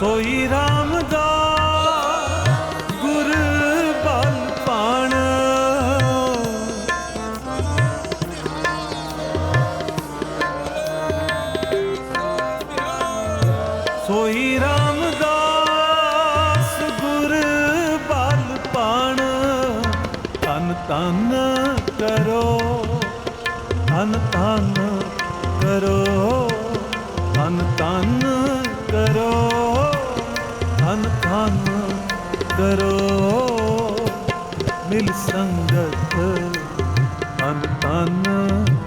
ਸੋਈ RAM ਦਾ ਗੁਰ ਬਲ ਪਾਣ। ਸੋਈ ਰਾਮਦਾਸ ਗੁਰ ਬਲ ਪਾਣ। ਤਨ ਤਨ ਕਰੋ ਤਨ ਤਨ ਕਰੋ ਤਨ ਤਨ ਤਨ ਤਨ ਕਰੋ। ਮਿਲ ਸੰਗਤ ਤਨ ਤਨ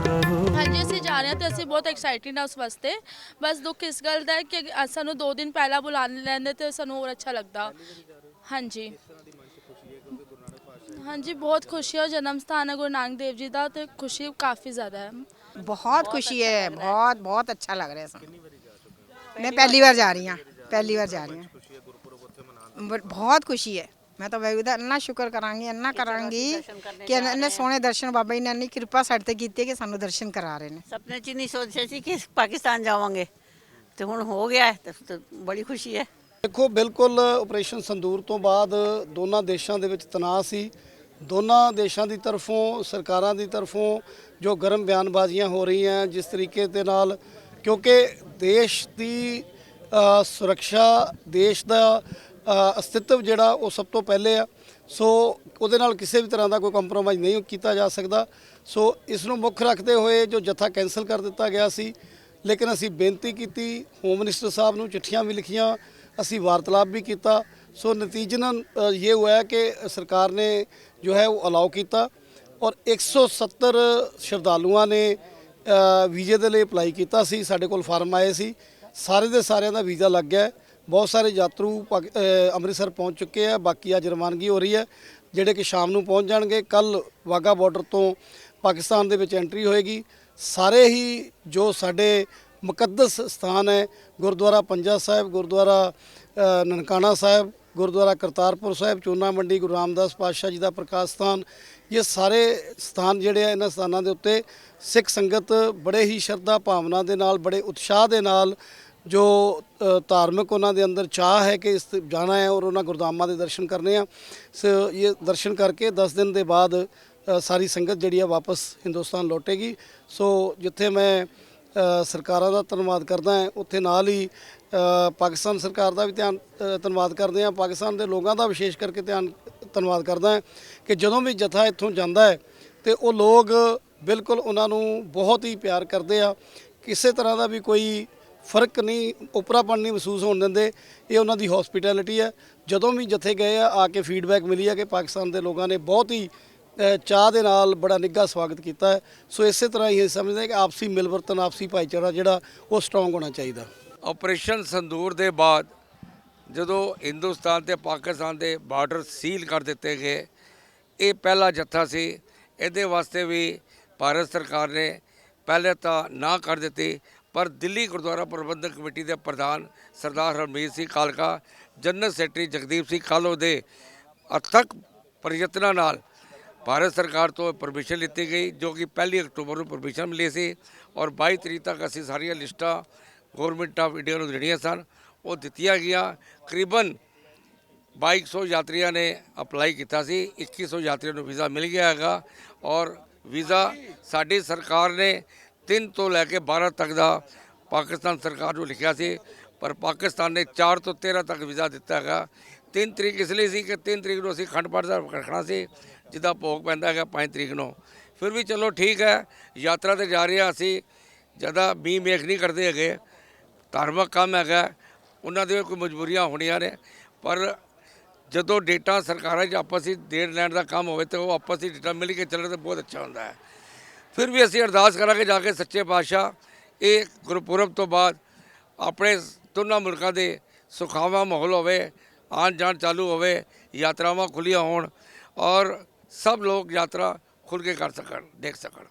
ਕਰੋ। ਹਾਂਜੀ ਅਸੀਂ ਜਾ ਰਹੇ ਹਾਂ ਤੇ ਅਸੀਂ ਬਹੁਤ ਐਕਸਾਈਟਿਡ ਹਾਂ ਉਸ ਵਾਸਤੇ। ਬਸ ਦੁੱਖ ਇਸ ਗੱਲ ਦਾ ਹੈ ਕਿ ਅ- ਸਾਨੂੰ 2 ਦਿਨ ਪਹਿਲਾਂ ਬੁਲਾ ਲੈਂਦੇ ਤੇ ਸਾਨੂੰ ਹੋਰ ਅੱਛਾ ਲੱਗਦਾ। ਹਾਂਜੀ। ਹਾਂਜੀ ਬਹੁਤ ਖੁਸ਼ੀ ਹੈ ਜਨਮ ਸਥਾਨ ਹੈ ਗੁਰੂ ਨਾਨਕ ਦੇਵ ਜੀ ਦਾ ਤੇ ਖੁਸ਼ੀ ਕਾਫੀ ਜ਼ਿਆਦਾ ਹੈ। ਬਹੁਤ ਖੁਸ਼ੀ ਹੈ ਬਹੁਤ ਬਹੁਤ ਅੱਛਾ ਲੱਗ ਰਿਹਾ ਸਾਨੂੰ। ਮੈਂ ਪਹਿਲੀ ਵਾਰ ਜਾ ਰਹੀ ਹਾਂ ਪਹਿਲੀ ਵਾਰ ਜਾ ਰਹੀ ਹਾਂ। ਬ- ਬਹੁਤ ਖੁਸ਼ੀ ਹੈ ਮੈਂ ਤਾਂ ਵਾਹਿਗੁਰੂ ਦਾ ਇੰਨਾ ਸ਼ੁਕਰ ਕਰਾਂਗੀ ਇੰਨਾ ਕਰਾਂਗੀ ਕਿ ਇੰਨੇ ਸੋਹਣੇ ਦਰਸ਼ਨ ਬਾਬਾ ਜੀ ਨੇ ਇੰਨੀ ਕਿਰਪਾ ਸਾਡੇ ਤੇ ਕੀਤੀ ਹੈ ਕਿ ਸਾਨੂੰ ਦਰਸ਼ਨ ਕਰਾ ਰਹੇ ਨੇ ਸੁਪਨੇ 'ਚ ਨਹੀਂ ਸੋਚਿਆ ਸੀ ਕਿ ਪਾਕਿਸਤਾਨ ਜਾਵਾਂਗੇ ਤੇ ਹੁਣ ਹੋ ਗਿਆ ਹੈ ਤੇ ਬੜੀ ਖੁਸ਼ੀ ਹੈ ਦੇਖੋ ਬਿਲਕੁਲ ਆਪਰੇਸ਼ਨ ਸੰਦੂਰ ਤੋਂ ਬਾਅਦ ਦੋਨਾਂ ਦੇਸ਼ਾਂ ਦੇ ਵਿੱਚ ਤਣਾਅ ਸੀ ਦੋਨਾਂ ਦੇਸ਼ਾਂ ਦੀ ਤਰਫੋਂ ਸਰਕਾਰਾਂ ਦੀ ਤਰਫੋਂ ਜੋ ਗਰਮ ਬਿਆਨਬਾਜ਼ੀਆਂ ਹੋ ਰਹੀਆਂ ਜਿਸ ਤਰੀਕੇ ਦੇ ਨਾਲ ਕਿਉਂਕਿ ਦੇਸ਼ ਦੀ ਸੁਰੱਖਿਆ ਦੇਸ਼ ਦਾ ਅਸਤਿਤਵ ਜਿਹੜਾ ਉਹ ਸਭ ਤੋਂ ਪਹਿਲੇ ਆ। ਸੋ ਉਹਦੇ ਨਾਲ ਕਿਸੇ ਵੀ ਤਰ੍ਹਾਂ ਦਾ ਕੋਈ ਕੰਪਰੋਮਾਈਜ਼ ਨਹੀਂ ਕੀਤਾ ਜਾ ਸਕਦਾ। ਸੋ ਇਸ ਨੂੰ ਮੁੱਖ ਰੱਖਦੇ ਹੋਏ ਜੋ ਜਥਾ ਕੈਨਸਲ ਕਰ ਦਿੱਤਾ ਗਿਆ ਸੀ ਲੇਕਿਨ ਅਸੀਂ ਬੇਨਤੀ ਕੀਤੀ ਹੋਮ ਮਿਨਿਸਟਰ ਸਾਹਿਬ ਨੂੰ ਚਿੱਠੀਆਂ ਵੀ ਲਿਖੀਆਂ ਅਸੀਂ ਵਾਰਤਾਲਾਪ ਵੀ ਕੀਤਾ। ਸੋ ਨਤੀਜਨ ਅ, ਇਹ ਹੋਇਆ ਕਿ ਸਰਕਾਰ ਨੇ ਜੋ ਹੈ ਉਹ ਅਲਾਉ ਕੀਤਾ ਔਰ 170 ਸ਼ਰਧਾਲੂਆਂ ਨੇ ਵੀਜ਼ੇ ਦੇ ਲਈ ਅਪਲਾਈ ਕੀਤਾ ਸੀ। ਸਾਡੇ ਕੋਲ ਫਾਰਮ ਆਏ ਸੀ। ਸਾਰੇ ਦੇ ਸਾਰਿਆਂ ਦਾ ਵੀਜ਼ਾ ਲੱਗ ਗਿਆ। ਬਹੁਤ ਸਾਰੇ ਯਾਤਰੂ ਪਾਕ- ਅ, ਅੰਮ੍ਰਿਤਸਰ ਪਹੁੰਚ ਚੁੱਕੇ ਆ ਬਾਕੀ ਅੱਜ ਰਵਾਨਗੀ ਹੋ ਰਹੀ ਹੈ ਜਿਹੜੇ ਕਿ ਸ਼ਾਮ ਨੂੰ ਪਹੁੰਚ ਜਾਣਗੇ। ਕੱਲ ਵਾਗਾ ਬਾਰਡਰ ਤੋਂ ਪਾਕਿਸਤਾਨ ਦੇ ਵਿੱਚ ਐਂਟਰੀ ਹੋਏਗੀ। ਸਾਰੇ ਹੀ ਜੋ ਸਾਡੇ ਮੁਕੱਦਸ ਸਥਾਨ ਹੈ ਗੁਰਦੁਆਰਾ ਪੰਜਾ ਸਾਹਿਬ ਗੁਰਦੁਆਰਾ ਅ, ਨਨਕਾਣਾ ਸਾਹਿਬ ਗੁਰਦੁਆਰਾ ਕਰਤਾਰਪੁਰ ਸਾਹਿਬ ਚੂਨਾ ਮੰਡੀ ਗੁਰੂ ਰਾਮਦਾਸ ਪਾਤਸ਼ਾਹ ਜੀ ਦਾ ਪ੍ਰਕਾਸ਼ ਸਥਾਨ ਇਹ ਸਾਰੇ ਸਥਾਨ ਜਿਹੜੇ ਆ ਇਹਨਾਂ ਸਥਾਨਾਂ ਦੇ ਉੱਤੇ ਸਿੱਖ ਸੰਗਤ ਬੜੇ ਹੀ ਸ਼ਰਧਾ ਭਾਵਨਾ ਦੇ ਨਾਲ ਬੜੇ ਉਤਸ਼ਾਹ ਦੇ ਨਾਲ ਜੋ ਧਾਰਮਿਕ ਉਹਨਾਂ ਦੇ ਅੰਦਰ ਚਾਹ ਹੈ ਕਿ ਇਸ ਜਾਣਾ ਹੈ ਔਰ ਉਹਨਾਂ ਗੁਰਦਾਮਾਂ ਦੇ ਦਰਸ਼ਨ ਕਰਨੇ ਆ। ਸੋ, ਇਹ ਦਰਸ਼ਨ ਕਰਕੇ 10 ਦਿਨ ਦੇ ਬਾਅਦ ਸਾਰੀ ਸੰਗਤ ਜਿਹੜੀ ਆ ਵਾਪਸ ਹਿੰਦੁਸਤਾਨ ਲੌਟੇਗੀ। ਸੋ ਜਿੱਥੇ ਮੈਂ ਸਰਕਾਰਾਂ ਦਾ ਧੰਨਵਾਦ ਕਰਦਾ ਹਾਂ, ਉੱਥੇ ਨਾਲ ਹੀ ਪਾਕਿਸਤਾਨ ਸਰਕਾਰ ਦਾ ਵੀ ਧਿਆਨ ਧੰਨਵਾਦ ਕਰਦੇ ਹਾਂ। ਪਾਕਿਸਤਾਨ ਦੇ ਲੋਕਾਂ ਦਾ ਵਿਸ਼ੇਸ਼ ਕਰਕੇ ਧਿਆਨ, ਧੰਨਵਾਦ ਕਰਦਾ ਹਾਂ ਕਿ ਜਦੋਂ ਵੀ ਜਥਾ ਇੱਥੋਂ ਜਾਂਦਾ ਹੈ, ਤੇ ਉਹ ਲੋਕ ਬਿਲਕੁਲ ਉਹਨਾਂ ਨੂੰ ਬਹੁਤ ਹੀ ਪਿਆਰ ਕਰਦੇ ਆ। ਕਿਸੇ ਤਰ੍ਹਾਂ ਦਾ ਵੀ ਕੋਈ ਫ਼ਰਕ ਨਹੀਂ ਉਪਰਾਪਣ ਨਹੀਂ ਮਹਿਸੂਸ ਹੋਣ ਦਿੰਦੇ। ਇਹ ਉਹਨਾਂ ਦੀ ਹਸਪਿਟੈਲਿਟੀ ਹੈ। ਜਦੋਂ ਵੀ ਜਥੇ ਗਏ ਆ ਆ ਕੇ ਫੀਡਬੈਕ ਮਿਲੀ ਹੈ ਕਿ ਪਾਕਿਸਤਾਨ ਦੇ ਲੋਕਾਂ ਨੇ ਬਹੁਤ ਹੀ ਅ, ਚਾਹ ਦੇ ਨਾਲ ਬੜਾ ਨਿੱਘਾ ਸਵਾਗਤ ਕੀਤਾ ਹੈ। ਸੋ ਇਸੇ ਤਰ੍ਹਾਂ ਹੀ ਇਹ ਸਮਝਦੇ ਹਾਂ ਕਿ ਆਪਸੀ ਮਿਲਵਰਤਨ ਆਪਸੀ ਭਾਈਚਾਰਾ ਜਿਹੜਾ ਉਹ ਸਟਰੋਂਗ ਹੋਣਾ ਚਾਹੀਦਾ। ਆਪਰੇਸ਼ਨ ਸੰਦੂਰ ਦੇ ਬਾਅਦ ਜਦੋਂ ਹਿੰਦੁਸਤਾਨ ਤੇ ਪਾਕਿਸਤਾਨ ਦੇ ਬਾਰਡਰ ਸੀਲ ਕਰ ਦਿੱਤੇ ਗਏ ਇਹ ਪਹਿਲਾ ਜੱਥਾ ਸੀ। ਇਹਦੇ ਵਾਸਤੇ ਵੀ ਭਾਰਤ ਸਰਕਾਰ ਨੇ ਪਹਿਲੇ ਤਾਂ ਨਾ ਕਰ ਦਿੱਤੀ। ਪਰ ਦਿੱਲੀ ਗੁਰਦੁਆਰਾ ਪ੍ਰਬੰਧਕ ਕਮੇਟੀ ਦੇ ਪ੍ਰਧਾਨ ਸਰਦਾਰ ਹਰਮੀਤ ਸਿੰਘ ਕਾਲਕਾ, ਜਨਰਲ ਸੈਕਟਰੀ ਜਗਦੀਪ ਸਿੰਘ ਕਾਲੋ ਦੇ ਅਥਕ ਪ੍ਰਯਤਨਾਂ ਨਾਲ ਭਾਰਤ ਸਰਕਾਰ ਤੋਂ ਪਰਮਿਸ਼ਨ ਲਿੱਤੀ ਗਈ, ਜੋ ਕਿ ਪਹਿਲੀ ਅਕਤੂਬਰ ਨੂੰ ਪਰਮਿਸ਼ਨ ਮਿਲੀ ਸੀ ਔਰ 22 ਤਰੀਕ ਤੱਕ ਅਸੀਂ ਸਾਰੀਆਂ ਲਿਸਟਾਂ ਗਵਰਨਮੈਂਟ ਆਫ ਇੰਡੀਆ ਨੂੰ ਦੇਣੀਆਂ ਸਨ। ਉਹ ਦਿੱਤੀਆਂ ਗਈਆਂ। ਕਰੀਬਨ 2200 ਯਾਤਰੀਆਂ ਨੇ ਅਪਲਾਈ ਕੀਤਾ ਸੀ। 2100 ਯਾਤਰੀਆਂ ਨੂੰ ਵੀਜ਼ਾ ਮਿਲ ਗਿਆ ਹੈਗਾ ਔਰ ਵੀਜ਼ਾ ਸਾਡੀ ਸਰਕਾਰ ਨੇ 3 ਤੋਂ ਲੈ ਕੇ 12 ਤੱਕ ਦਾ ਪਾਕਿਸਤਾਨ ਸਰਕਾਰ ਨੂੰ ਲਿਖਿਆ ਸੀ, ਪਰ ਪਾਕਿਸਤਾਨ ਨੇ 4 ਤੋਂ 13 ਤੱਕ ਵੀਜ਼ਾ ਦਿੱਤਾ ਹੈਗਾ। 3 ਤਰੀਕ ਇਸ ਲਈ ਸੀ ਕਿ 3 ਤਰੀਕ ਨੂੰ ਅਸੀਂ ਖੰਡ ਪਾਠ ਸਾਹਿਬ ਰੱਖਣਾ ਸੀ, ਜਿੱਦਾਂ ਭੋਗ ਪੈਂਦਾ ਹੈਗਾ 5 ਤਰੀਕ ਨੂੰ। ਫਿਰ ਵੀ ਚਲੋ ਠੀਕ ਹੈ, ਯਾਤਰਾ ਤੇ ਜਾ ਰਹੇ ਹਾਂ ਅਸੀਂ, ਜ਼ਿਆਦਾ ਮੀਂਹ ਮੇਖ ਨਹੀਂ ਕਰਦੇ ਹੈਗੇ। ਧਾਰਮਿਕ ਕੰਮ ਹੈਗਾ, ਉਹਨਾਂ ਦੇ ਕੋਈ ਮਜਬੂਰੀਆਂ ਹੋਣੀਆਂ ਨੇ, ਪਰ ਜਦੋਂ ਡੇਟਾ ਸਰਕਾਰਾਂ 'ਚ ਆਪਸ ਵਿੱਚ ਦੇਣ ਲੈਣ ਦਾ ਕੰਮ ਹੋਵੇ ਤੇ ਉਹ ਆਪਸ ਵਿੱਚ ਡੇਟਾ ਮਿਲ ਕੇ ਚੱਲਣ ਤੇ ਬਹੁਤ ਅੱਛਾ ਹੁੰਦਾ ਹੈ। ਫਿਰ ਵੀ ਅਸੀਂ ਅਰਦਾਸ ਕਰਾਂਗੇ ਜਾ ਕੇ ਸੱਚੇ ਪਾਤਸ਼ਾਹ, ਇਹ ਗੁਰਪੁਰਬ ਤੋਂ ਬਾਅਦ ਆਪਣੇ ਦੋਨਾਂ ਮੁਲਕਾਂ ਦੇ ਸੁਖਾਵਾਂ ਮਾਹੌਲ ਹੋਵੇ ਆਉਣ ਜਾਣ ਚਾਲੂ ਹੋਵੇ, ਯਾਤਰਾਵਾਂ ਖੁੱਲੀਆਂ ਹੋਣ ਔਰ ਸਭ ਲੋਕ ਯਾਤਰਾ ਖੁੱਲ੍ਹ ਕੇ ਕਰ ਸਕਣ, ਦੇਖ ਸਕਣ।